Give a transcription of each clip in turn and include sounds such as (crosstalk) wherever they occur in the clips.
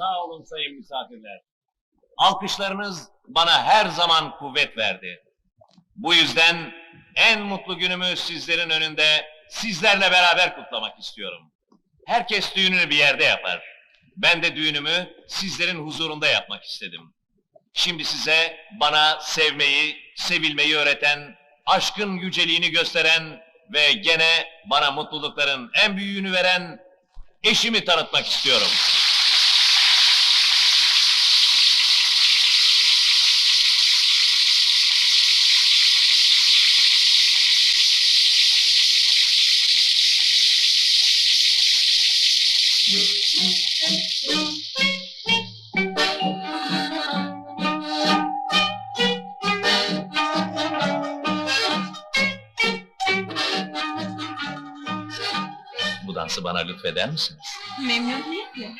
Sağ olun sayın misafirler. Alkışlarınız bana her zaman kuvvet verdi. Bu yüzden en mutlu günümü sizlerin önünde sizlerle beraber kutlamak istiyorum. Herkes düğününü bir yerde yapar. Ben de düğünümü sizlerin huzurunda yapmak istedim. Şimdi size bana sevmeyi, sevilmeyi öğreten, aşkın yüceliğini gösteren ve gene bana mutlulukların en büyüğünü veren eşimi tanıtmak istiyorum. Bu dansı bana lütfeder misiniz? Memnuniyetle.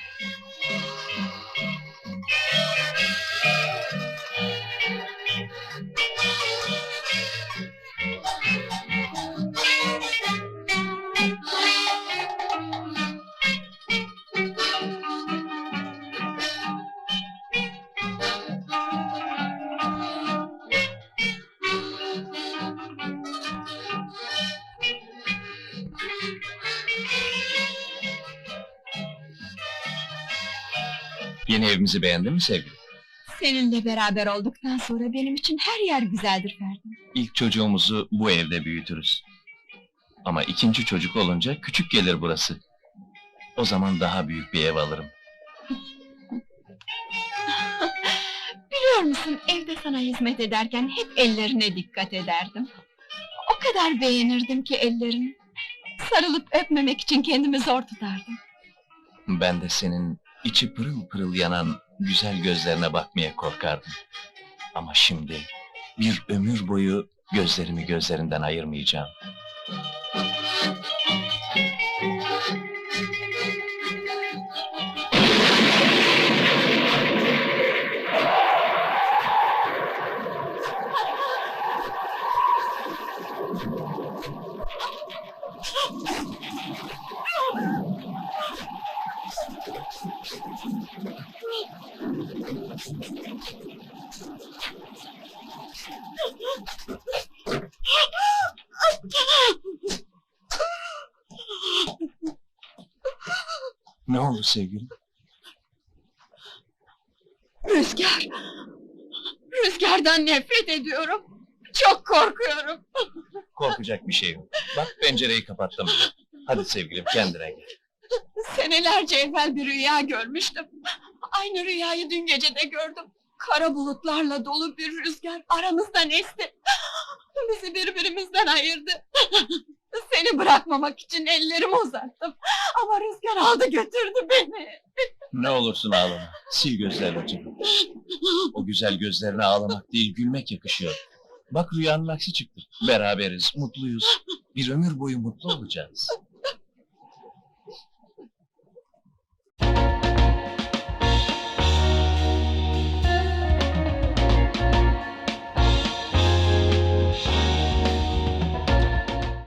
Yeni evimizi beğendin mi sevgilim? Seninle beraber olduktan sonra benim için her yer güzeldir Ferdi. İlk çocuğumuzu bu evde büyütürüz. Ama ikinci çocuk olunca küçük gelir burası. O zaman daha büyük bir ev alırım. (laughs) Biliyor musun evde sana hizmet ederken hep ellerine dikkat ederdim. O kadar beğenirdim ki ellerini. Sarılıp öpmemek için kendimi zor tutardım. Ben de senin içi pırıl pırıl yanan güzel gözlerine bakmaya korkardım. Ama şimdi bir ömür boyu gözlerimi gözlerinden ayırmayacağım. Ne oldu sevgilim? Rüzgar! Rüzgardan nefret ediyorum. Çok korkuyorum. Korkacak bir şey yok. Bak pencereyi kapattım bile. Hadi sevgilim kendine gel. Senelerce evvel bir rüya görmüştüm. Aynı rüyayı dün gece de gördüm. Kara bulutlarla dolu bir rüzgar aramızdan esti. Bizi birbirimizden ayırdı. Seni bırakmamak için ellerimi uzattım. Ama rüzgar aldı götürdü beni. Ne olursun ağlama. Sil gözlerini. O güzel gözlerine ağlamak değil gülmek yakışıyor. Bak rüyanın aksi çıktı. Beraberiz, mutluyuz. Bir ömür boyu mutlu olacağız.